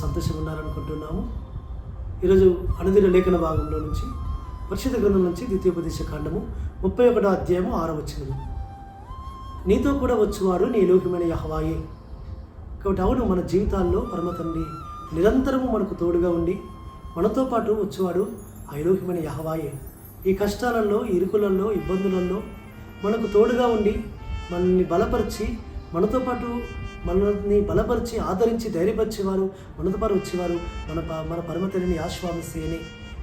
అనుకుంటున్నాము ఈరోజు అనుదిన లేఖన భాగంలో నుంచి పరిశుద్ధ గ్రంథం నుంచి ద్వితీయోపదేశ కాండము ముప్పై ఒకటో అధ్యాయము ఆరో వచ్చినది నీతో కూడా వచ్చేవాడు నీ లోకమైన యహవాయే. కాబట్టి అవును మన జీవితాల్లో పరమ తండ్రి నిరంతరము మనకు తోడుగా ఉండి మనతో పాటు వచ్చేవాడు ఐలోక్యమైన యహవాయే. ఈ కష్టాలలో ఇరుకులలో ఇబ్బందులలో మనకు తోడుగా ఉండి మనల్ని బలపరిచి మనతో పాటు మనల్ని బలపరిచి ఆదరించి ధైర్యపరిచేవారు మనతో వచ్చేవారు మన ప- మన పరమతని ఆశ్వామిస్తేనే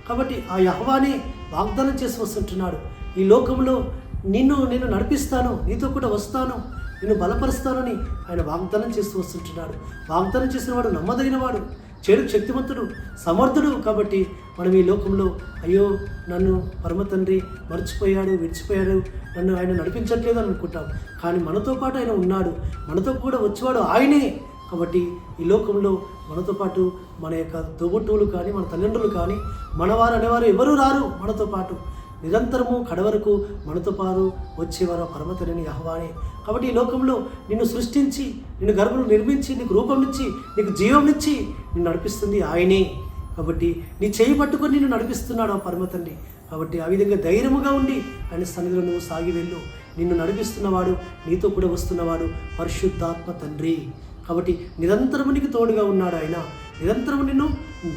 కాబట్టి ఆ యహవానే వాగ్దానం చేసి వస్తుంటున్నాడు. ఈ లోకంలో నిన్ను నేను నడిపిస్తాను నీతో కూడా వస్తాను నిన్ను బలపరుస్తానని ఆయన వాగ్దానం చేస్తూ వస్తుంటున్నాడు. వాగ్దానం చేసిన వాడు నమ్మదగినవాడు. చేరు శక్తివంతుడు సమర్థుడు కాబట్టి మనం ఈ లోకంలో అయ్యో నన్ను పరమ తండ్రి మర్చిపోయాడు విడిచిపోయాడు నన్ను ఆయన నడిపించట్లేదు అని అనుకుంటాం. కానీ మనతో పాటు ఆయన ఉన్నాడు మనతో కూడా వచ్చేవాడు ఆయనే కాబట్టి ఈ లోకంలో మనతో పాటు మన యొక్క తోబుట్టువులు కానీ మన తల్లిదండ్రులు కానీ మనవారు అనేవారు ఎవరూ రారు మనతో పాటు. నిరంతరము కడవరకు మనతో పాటు వచ్చేవారు ఆ పరమతలని యహవానే. కాబట్టి ఈ లోకంలో నిన్ను సృష్టించి నిన్ను గర్భం నిర్మించి నీకు రూపంనిచ్చి నీకు జీవంనిచ్చి నిన్ను నడిపిస్తుంది ఆయనే. కాబట్టి నీ చేయి పట్టుకొని నిన్ను నడిపిస్తున్నాడు ఆ పరమతండ్రి కాబట్టి ఆ విధంగా ధైర్యముగా ఉండి ఆయన సన్నిధిలో నువ్వు సాగి వెళ్ళు. నిన్ను నడిపిస్తున్నవాడు నీతో కూడా వస్తున్నవాడు పరిశుద్ధాత్మ తండ్రి. కాబట్టి నిరంతరము నీకు తోడుగా ఉన్నాడు ఆయన. నిరంతరము నిన్ను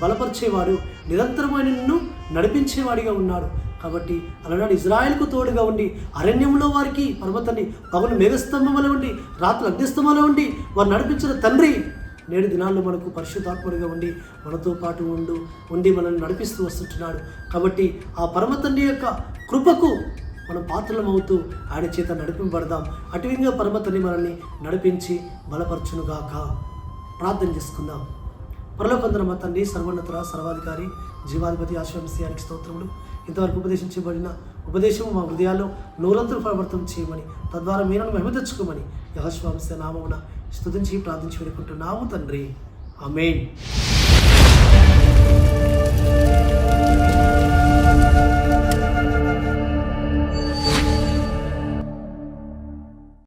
బలపరిచేవాడు నిరంతరము ఆయన నిన్ను నడిపించేవాడిగా ఉన్నాడు. కాబట్టి అలనాడు ఇజ్రాయెల్కు తోడుగా ఉండి అరణ్యంలో వారికి పర్వతాన్ని పగలు మేఘస్తంభం ఉండి రాత్రి అగ్నిస్తంభంలో ఉండి వారు నడిపించిన తండ్రి నేడు దినాల్లో మనకు పరిశుద్ధాత్ముడిగా ఉండి మనతో పాటు ఉండు ఉండి మనల్ని నడిపిస్తూ వస్తుంటున్నాడు. కాబట్టి ఆ పరమ తండ్రి యొక్క కృపకు మనం పాత్రలం అవుతూ ఆయన చేత నడిపింపబడదాం. అటువిగా పరమ తండ్రి మనల్ని నడిపించి బలపరచునుగాక. ప్రార్థన చేసుకుందాం. పరలోకందర మా తండ్రి సర్వోన్నతుల సర్వాధికారి జీవాధిపతి ఆశ్రమస్యానికి స్తోత్రములు. ఇంతవరకు ఉపదేశించబడిన ఉపదేశం మా హృదయాల్లో నూరంతర ప్రవర్తనం చేయమని తద్వారా మీరను మహిమ తెచ్చుకోమని యహస్వాంశ నామమున స్థుతించి ప్రార్థించి వేడుకుంటున్నాము తండ్రి. అమేన్